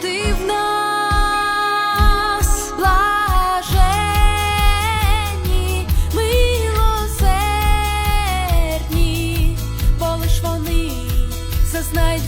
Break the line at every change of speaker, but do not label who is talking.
ти в нас блаженні, милосердні, бо лиш вони зазнають.